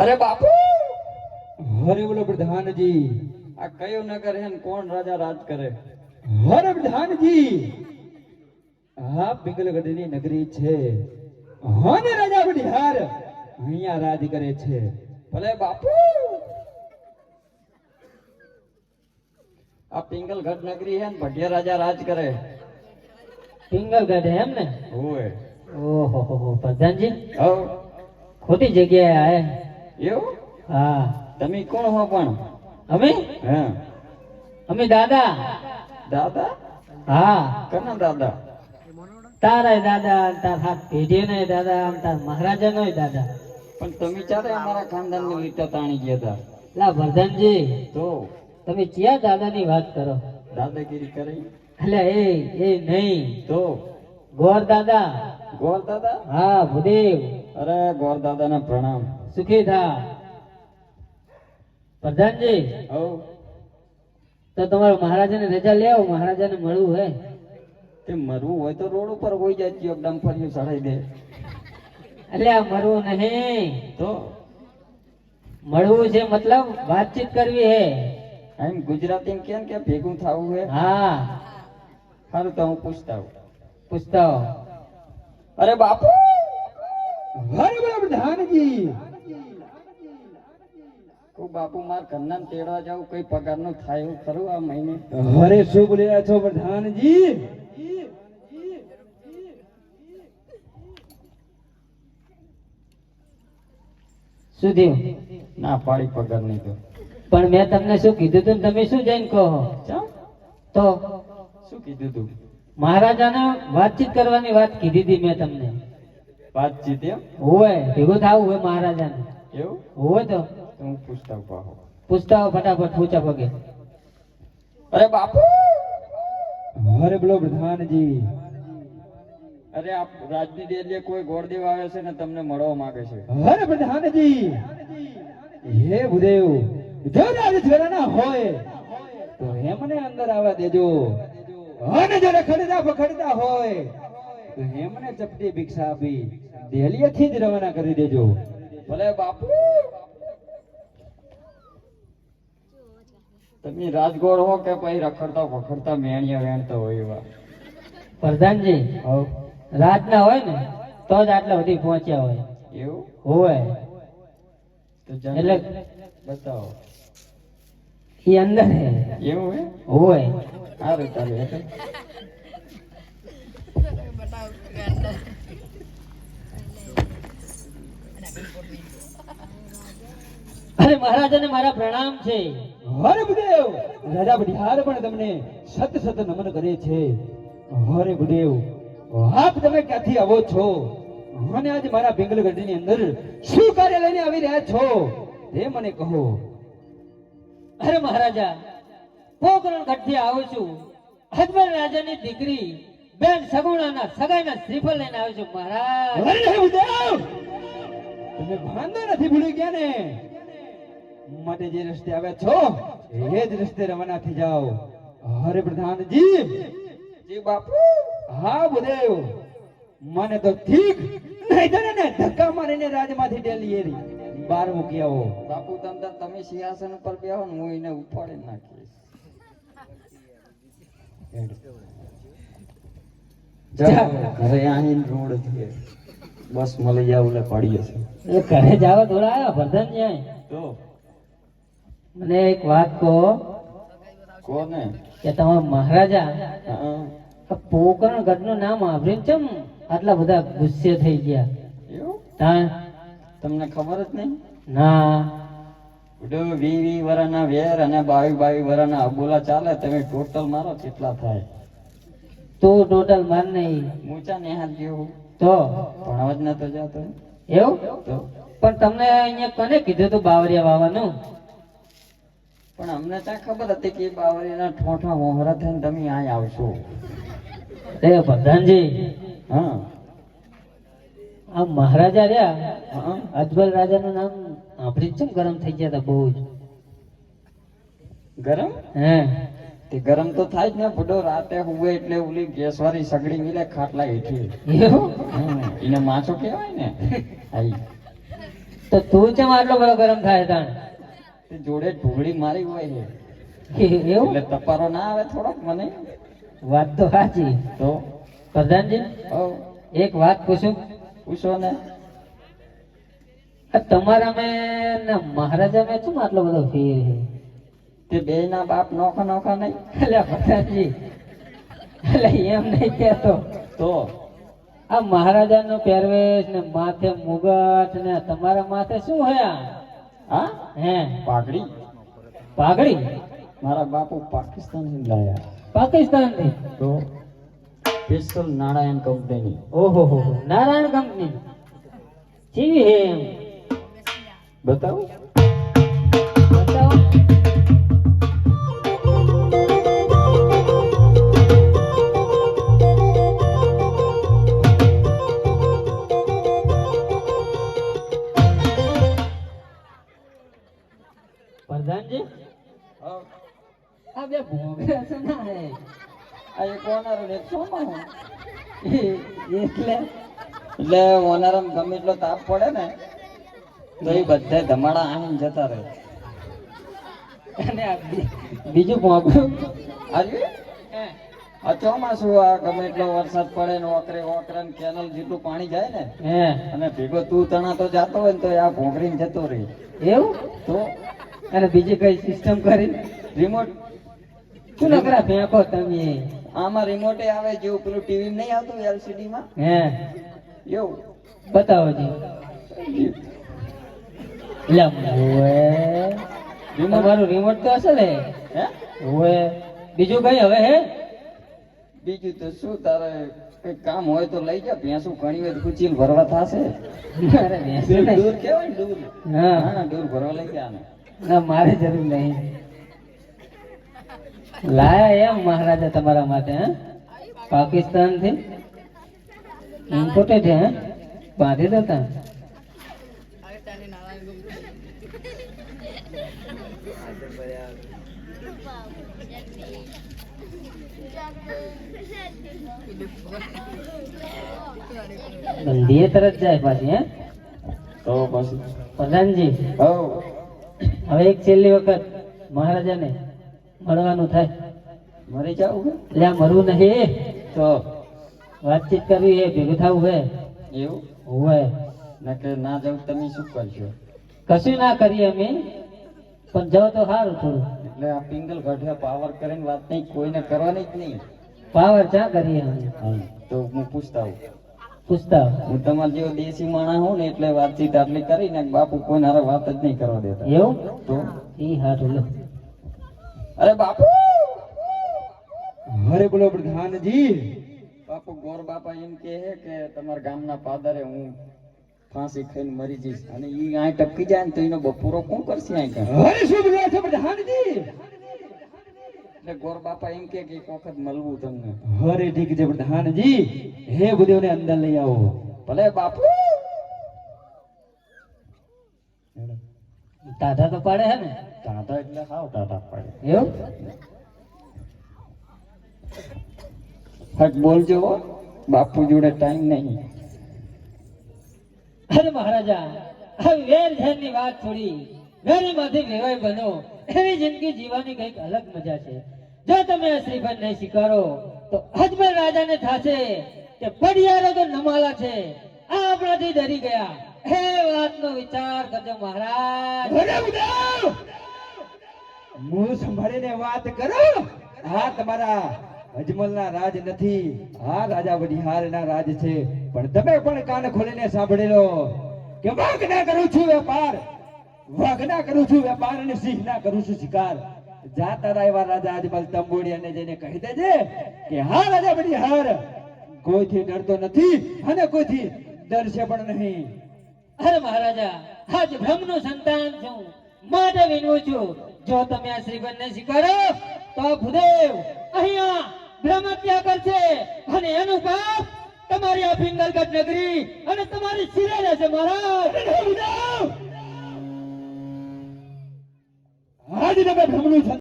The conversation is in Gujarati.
અરે બાપુ! હરે બોલો પ્રધાનજી. આ કયો નગર હે ને કોણ રાજા રાજ કરે? હરે પ્રધાનજી. પિંગલગઢ પિંગલગઢની નગરી છે. હને રાજા બિહાર. અહીંયા રાજ કરે છે. ભલે બાપુ! આ પિંગલગઢ નગરી હે ને ભટિયા રાજા રાજ કરે. પિંગલગઢ એમ ને? હોય ઓહો હો હો પ્રધાનજી. ખોટી જગ્યાએ આયા એવું? હા. તમે કોણ હો પણ? અમે? હા. અમે દાદા. દાદા? હા. કના દાદા? તારા દાદા તાર હાથ પેઢી ને દાદા આમ તાર મહારાજા નો દાદા. પણ તમે ચારે અમારા ખાનદાનની લીટા તાણી ગયા હતા. લા વર્ધનજી તો? તમે ક્યાં દાદા ની વાત કરો? દાદાગીરી કરી? એટલે એ એ નહીં. તો? ગોર દાદા. ગોર દાદા? હા ભૂદેવ. અરે ગોર દાદા ને પ્રણામ. સુખી થા. પ્રધાનજી તો તમારો મહારાજાને રજા લે આવો મહારાજાને મળવું હે. તે મરવું હોય તો રોડ ઉપર હોઈ જાય છે એકદમ ફર્યું ચડાઈ દે. એટલે આ મરવું નહીં. તો? મળવું છે મતલબ વાતચીત કરવી હે. એમ ગુજરાતી કેમ કે ભેગું થવું હે? હા. સારું તો હું પૂછતા આવું પૂછતા અરે બાપુ! હરે પ્રધાનજી બાપુ માર ઘરના તેડવા જાવ કઈ પગારનું થાય એવું ખરું આ મહિને? હરે શું બોલ્યા છો પ્રધાનજી. શું થયું? ના પાડી પગાર નહીં તો. પણ મેં તમને શું કીધું તું તમે શું જઈને કહો તો? શું કીધું તું? મહારાજાને વાતચીત કરવાની વાત કીધી હતી મેં તમને. વાતચીત એમ? હોય ભેગું થવું હોય મહારાજાને. એવું? હોય તો. હું પૂછતા ફટાફટ પૂછા પગે. અરે બાપુ! અરે બોલો પ્રધાનજી. અરે આપ રાજની ડેલીએ કોઈ ગોળદેવ આવે છે ને તમને મળવા માંગે છે. અરે પ્રધાનજી. હે ભૂદેવ જો રાજ ઘરાના હોય તો એમને અંદર આવવા દેજો. અને જો રખડતા પકડતા હોય તો એમને ચપટી ભિક્ષા આપી દેલીએથી જ રવાના કરી દેજો. ભલે બાપુ! તમે રાજગોળ હો કે પછી રખડતા વખડતા મેણિયા વેણતા હોય એવા? પ્રધાનજી રાતના હોય ને તો જ આટલા સુધી પહોંચ્યા હોય. એવું? હોય. તો એટલે બતાવો. એ અંદર હે. એવું હે હોય. ચાલે એટલે અરે મહારાજાને મારા પ્રણામ છે. હરે ભૂદેવ રાજા બિહાર પણ તમને સત સત નમન કરે છે. હરે ભૂદેવ આપ તમે ક્યાંથી આવો છો? મને આજે મારા બેંગલગઢની અંદર શું કાર્ય લઈને આવી રહ્યા છો? તે મને કહો. અરે મહારાજા પોકરણ ગઢથી આવું છું. અજમેર રાજાની દીકરી બેન સગુણાના સગાઈના શ્રીફળ લઈને આવ્યો છું મહારાજ. તમે ભાંડો નથી ભૂલી ગયા ને? માટે જે રસ્તે આવ્યા છો એ જ રસ્તે રવાના થઈ જાઓ. હરે પ્રધાનજી જી બાપુ! હા બુદેવ. મને તો ઠીક નહીં તો ને ધક્કા મારીને રાજમાંથી ડેલી એરી. બાર મૂકી આવો. બાપુ તમ તમે સિંહાસન ઉપર બેહો ને હું એને ઉપાડી નાખીશ. ઘરે આવીને રોડ છે. બસ મળી જાવ એટલે પડીએ છે એ ઘરે જાવ થોડા આવ્યા પ્રધાન જાય તો? મને એક વાત કહો કોને? કે તમારા મહારાજા? પોકરણ ગઢનું નામ સાંભળીને ચમ આટલા બધા ગુસ્સે થઈ ગયા? તમને ખબર જ નહીં? ના. વી વી વરાના વેર અને બાવી બાવી વરાના અબોલા ચાલે તમે ટોટલ મારો કેટલા થાય? તું ટોટલ માર નહીં. ઊંચા નેહાલ જેવું. તો? ભણવા જ નતો જતો. એવું? તો? પણ તમને અહીંયા કોને કીધું તું બાવરિયા વાવાનું પણ અમને ત્યાં ખબર હતી કે બાવળીના ઠોઠા મોહરા થઈને તમે અહીં આવશો. એ પ્રધાનજી. હા. આ મહારાજા રહ્યા? હા. અજબલ રાજાનું નામ સાંભળી ચમ ગરમ થઈ ગયા હતા બહુ જ. ગરમ? હે. તે ગરમ તો થાય જ ને બધો રાતે હુવે એટલે ઓલી ગેસ વાળી સગડી મિલે ખાટલા હેઠી. એને માછો કહેવાય ને. તો તું ચમ આટલો બધો ગરમ થાય તાણ? જોડે ઢોળી મારી હોય એવું? એટલે તપારો ના આવે થોડોક મને. વાત તો સાચી. તો? પ્રધાનજી એક વાત પૂછું? પૂછો ને. તમારા મેં ને મહારાજા મેં શું આટલો બધો ફેર છે? તે બે ના બાપ નોખા નોખા નહીં. એટલે પ્રધાનજી એટલે એમ નહીં કહેતો. તો? આ મહારાજાનો પહેરવેશ ને માથે મુગટ ને તમારા માથે શું હે આ? હા? હે પાઘડી. પાઘડી? મારા બાપુ પાકિસ્તાનથી લાયા. પાકિસ્તાનથી તો પિસ્તોલ નારાયણ કંપની ઓહો હો. નારાયણ કંપની. કેવી હે એમ. બતાવો. એટલે એટલે ઓનરમ ગમે એટલો તાપ પડે ને તો એ બધા ધમાડા આવીને જતા રહે. અને બીજું ભોગરું આજે. આ ચોમાસું આ ગમે એટલો વરસાદ પડે ને ઓકરે ઓકરે ને કેનલ જેટલું પાણી જાય ને હે. અને ભેગો તું તણા તો જાતો હોય ને તો આ ભોગરીને જતો રહે. એવું? તો અને બીજી કઈ સિસ્ટમ કરી? રિમોટ શું નકરા ફેંકો તમે? આમાં રિમોટે આવે જેવું પેલું ટીવી નહીં આવતું એલસીડી માં? હે. એવું? બતાવો જી. તમારું રિમોટ તો હશે ને? હે? બીજું કઈ હવે હે? બીજું તો શું તારે કઈ કામ હોય તો લઈ જા. ભેંસું ઘણી તો કુચીલ ભરવા થશે. દૂર કેવાય દૂર? હા. દૂર ભરવા લઈ જા ના મારે જરૂર નહીં. લાયા એમ મહારાજા તમારા માટે હે? પાકિસ્તાનથી ઇમ્પોર્ટેડ હે? બાંધી દેતા? બંધીએ તરત જાય પાછી હે? તો પછી? પ્રધાનજી હવે એક છેલ્લી વખત મહારાજાને મળવાનું થાય. મરી જાવ એટલે આ મરવું નહીં તો? વાતચીત કરવી એ ભેગું થવું હે એવું? હોય નકર ના જાવ તમે શું કરશો? કશું ના કરીએ અમે પણ જાવ તો સારું થોડું. એટલે આ પિંગલ ગઢે પાવર કરીને વાત નહીં કોઈને કરવાની જ નહીં. પાવર ચા કરીએ અમે. તો હું પૂછતા હું પૂછતા હું તમારા જેવો દેશી માણા હું ને એટલે વાતચીત આટલી કરીને બાપુ કોઈ હારે વાત જ નહીં કરવા દેતા. એવું? તો? એ હારું લો. અરે બાપુ! હરે બોલો પ્રધાનજી બાપુ ગોર બાપા એમ કહે કે તમારા ગામના પાદરે હું ફાંસી ખાઈને મરી જઈશ. અને ઈ આ ટપકી જાય ને તો એનો બપોરો કોણ કરશે આ કે હરે શું બોલો છો પ્રધાનજી એટલે ગોર બાપા એમ કે એક વખત મળવું તમને. હરે ઠીક છે પ્રધાનજી હે બુદેવને અંદર લઈ આવો. ભલે બાપુ! ટાઢા તો પાડે હે ને? ટાટા એટલે હાવ ટાટા પાડે. એવું? હટ બોલજો બાપુ જોડે ટાઈમ નહીં. અરે મહારાજા આ વેર ઝેરની વાત છોડી વેરીમાંથી વેવાય બનો. એવી જિંદગી જીવવાની કંઈક અલગ મજા છે. જો તમે આ શ્રીફળ નહીં સ્વીકારો તો અજમેર રાજાને થાશે કે પડિયારો તો નમાલા છે. આપણાથી ડરી ગયા. હે, વાતનો વિચાર કરજો મહારાજ. મું સંભાળીને વાત કરો. હા તમારા અજમલના રાજ નથી. હા રાજા વડિહારના રાજ છે. પણ તમે પણ કાન ખોલીને સાંભળેલો કે વાઘ ના કરું છું વેપાર. વાઘ ના કરું છું વેપાર અને સિંહ ના કરું છું શિકાર. જાતા તારા એવા રાજા અજમલ તંબોડિયાને જઈને કહી દેજે કે હા, રાજા વડિહાર કોઈથી ડરતો નથી અને કોઈથી ડરશે પણ નહીં. અરે મહારાજા આજ બ્રહ્મનું સંતાન છું. માટે વિનવું છું જો તમે આ શ્રીફળને સ્વીકારો તો ભૂદેવ અહીંયા બ્રહ્મ હત્યા કરશે અને એનું પાપ તમારી આ ફિંગલગઢ નગરી અને તમારી શિરે રહેશે મહારાજ. આજ તમે બ્રહ્મનું